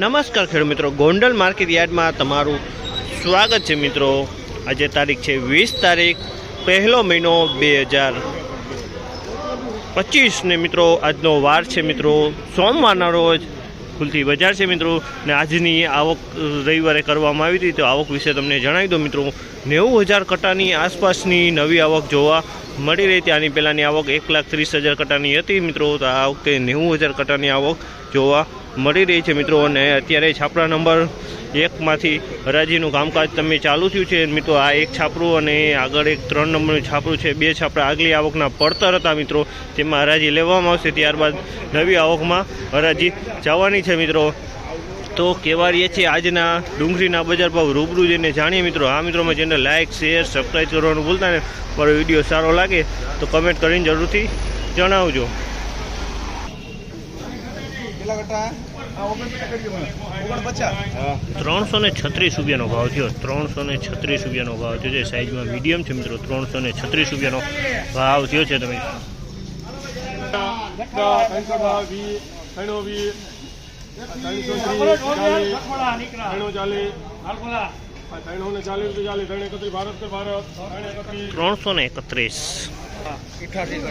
નમસ્કાર ખેડૂત મિત્રો. ગોંડલ માર્કેટ યાર્ડમાં તમારું સ્વાગત છે મિત્રો. આજે તારીખ છે વીસ તારીખ, પહેલો મહિનો બે હજાર પચીસને મિત્રો આજનો વાર છે મિત્રો. સોમવારના રોજ ખુલતી બજાર છે મિત્રો. ને આજની આવક રવિવારે કરવામાં આવી હતી. તો આવક વિશે તમને જણાવી દો મિત્રો. નેવું હજાર કટાની આસપાસની નવી આવક જોવા મળી રહી હતી. આની પહેલાંની આવક એક લાખ ત્રીસ હજાર કટાની હતી મિત્રો. તો આ વખતે નેવું હજાર કટાની આવક જોવા મળી રહી છે મિત્રો અને અત્યારે છાપરા નંબર એકમાંથી હરાજીનું કામકાજ તમે ચાલુ થયું છે. મિત્રો, આ એક છાપરું અને આગળ એક ત્રણ નંબરનું છાપરું છે. બે છાપરા આગલી આવકના પડતર હતા મિત્રો. તેમાં હરાજી લેવામાં આવશે. ત્યારબાદ નવી આવકમાં હરાજી જવાની છે મિત્રો. તો કેવારીએ છે આજના ડુંગળીના બજાર ભાવ રૂબરૂ જઈને જાણીએ મિત્રો. આ મિત્રોમાં જેને લાઇક શેર સબસ્ક્રાઈબ કરવાનું ભૂલતા ને મારો વીડિયો સારો લાગે તો કમેન્ટ કરીને જરૂરથી જણાવજો. ત્રણસો ને છત્રીસ રૂપિયાનો ભાવ થયો. ત્રણસો ને છત્રીસ રૂપિયાનો ભાવ થયો છે. સાઈઝમાં મીડિયમ છે મિત્રો. ત્રણસો ને છત્રીસ રૂપિયાનો ભાવ થયો છે તમે. ત્રણસો ને એકત્રીસ.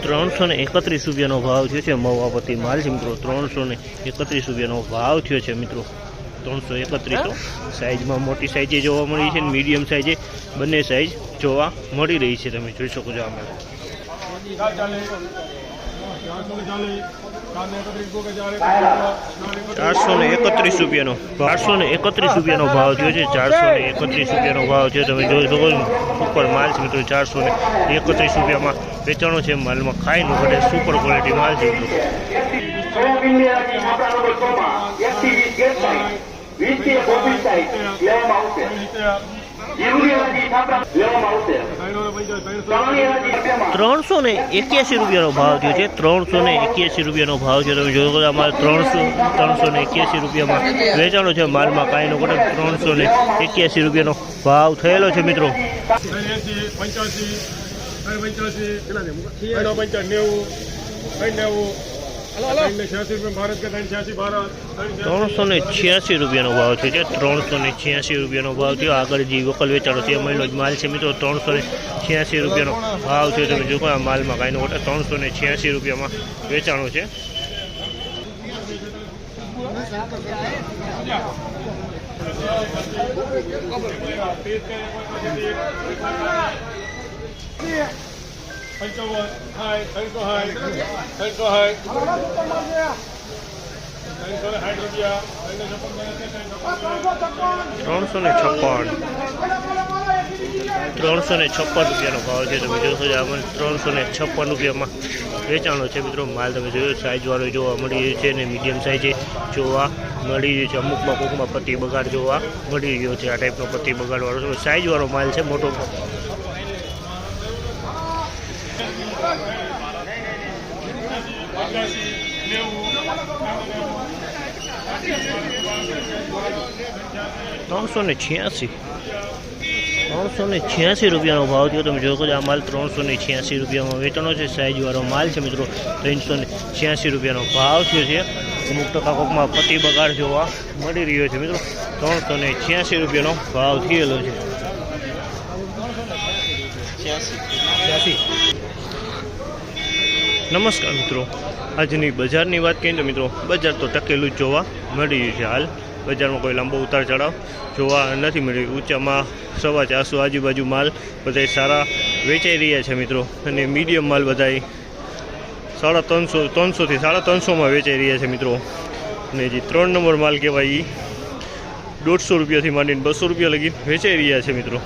ત્રણસો ને એકત્રીસ ને રૂપિયાનો ભાવ થયો છે મવાપતિ માલ છે મિત્રો. ત્રણસો ને એકત્રીસ રૂપિયાનો ભાવ થયો છે મિત્રો. ત્રણસો એકત્રીસ સાઇઝમાં મોટી સાઇઝે જોવા મળી છે અને મીડિયમ સાઇઝે બંને સાઇઝ જોવા મળી રહી છે. તમે જોઈ શકો છો આમાં. ચાર ચારસો ને ને એકત્રીસ ને રૂપિયાનો, ચારસો ને એકત્રીસ રૂપિયાનો ભાવ થયો છે. ચારસો ને એકત્રીસ રૂપિયાનો ભાવ છે તમે જોઈ શકો છો ઉપર માલ છે મિત્રો ચારસો ને એકત્રીસ રૂપિયામાં વેચાણો છે માલમાં ખાઈ નો ઘટે સુપર ક્વોલિટી માલ છે. ત્રણસો ને એક્યાસી રૂપિયાનો ભાવ થયો છે ત્રણસો ને એક્યાસી રૂપિયાનો ભાવ છે. તમે જોયો કે અમારે ત્રણસો ત્રણસો ને એક્યાસી રૂપિયામાં વેચાણો છે માલમાં કાંઈ નો ઘટે ત્રણસો ને એક્યાસી રૂપિયાનો ભાવ થયેલો છે મિત્રો. પંચ્યાસી ત્રણ પંચ્યાસી પંચાસ નેવું. ત્રણ નેવું. ત્રણસો ને છ્યાસી રૂપિયાનો ભાવ થયો છે ત્રણસો ને છ્યાસી રૂપિયાનો ભાવ થયો આગળ જે વકલ વેચાણો છે એ મહિનો જ માલ છે મિત્રો. ત્રણસો ને છ્યાસી રૂપિયાનો ભાવ થયો તમે જો આ માલમાં કાંઈ નો ત્રણસો ને છ્યાસી રૂપિયામાં વેચાણો છે. ત્રણસો ને છપ્પન. ત્રણસો ને છપ્પન રૂપિયાનો ભાવ છે. તમે જોશો કે આમાં ત્રણસો ને છપ્પન રૂપિયામાં વેચાણો છે. મિત્રો, માલ તમે જોયો સાઇઝવાળો જોવા મળી રહ્યો છે અને મીડિયમ સાઇઝે જોવા મળી રહ્યો છે. અમુકમાં કોકમાં પત્તી બગાડ જોવા મળી રહ્યો છે. આ ટાઈપનો પત્તી બગાડવાળો સાઇઝવાળો માલ છે મોટો. ત્રણસો ને છ્યાસી. ત્રણસો ને છ્યાસી રૂપિયાનો ભાવ થયો. તમે જોયો કે આ માલ ત્રણસો ને છ્યાસી રૂપિયામાં વેચાણો છે. સાઈઝવાળો માલ છે મિત્રો. ત્રણસો ને છ્યાસી રૂપિયાનો ભાવ થયો છે. અમુક ટકા કોકમાં પતિ બગાડ જોવા મળી રહ્યો છે મિત્રો. ત્રણસો ને છ્યાસી રૂપિયાનો ભાવ થયેલો છે. નમસ્કાર મિત્રો. આજની બજારની વાત કરીએ તો મિત્રો, બજાર તો ટકેલું જ જોવા મળી રહ્યું છે હાલ. બજારમાં કોઈ લાંબો ઉતાર ચઢાવ જોવા નથી મળી. ઊંચામાં સવા ચારસો આજુબાજુ માલ બધા સારા વેચાઈ રહ્યા છે મિત્રો. અને મીડિયમ માલ બધા સાડા ત્રણસો ત્રણસોથી સાડા ત્રણસોમાં વેચાઈ રહ્યા છે મિત્રો. અને જે ત્રણ નંબર માલ કહેવાય એ દોઢસો રૂપિયાથી માંડીને બસો રૂપિયા લગી વેચાઈ રહ્યા છે મિત્રો.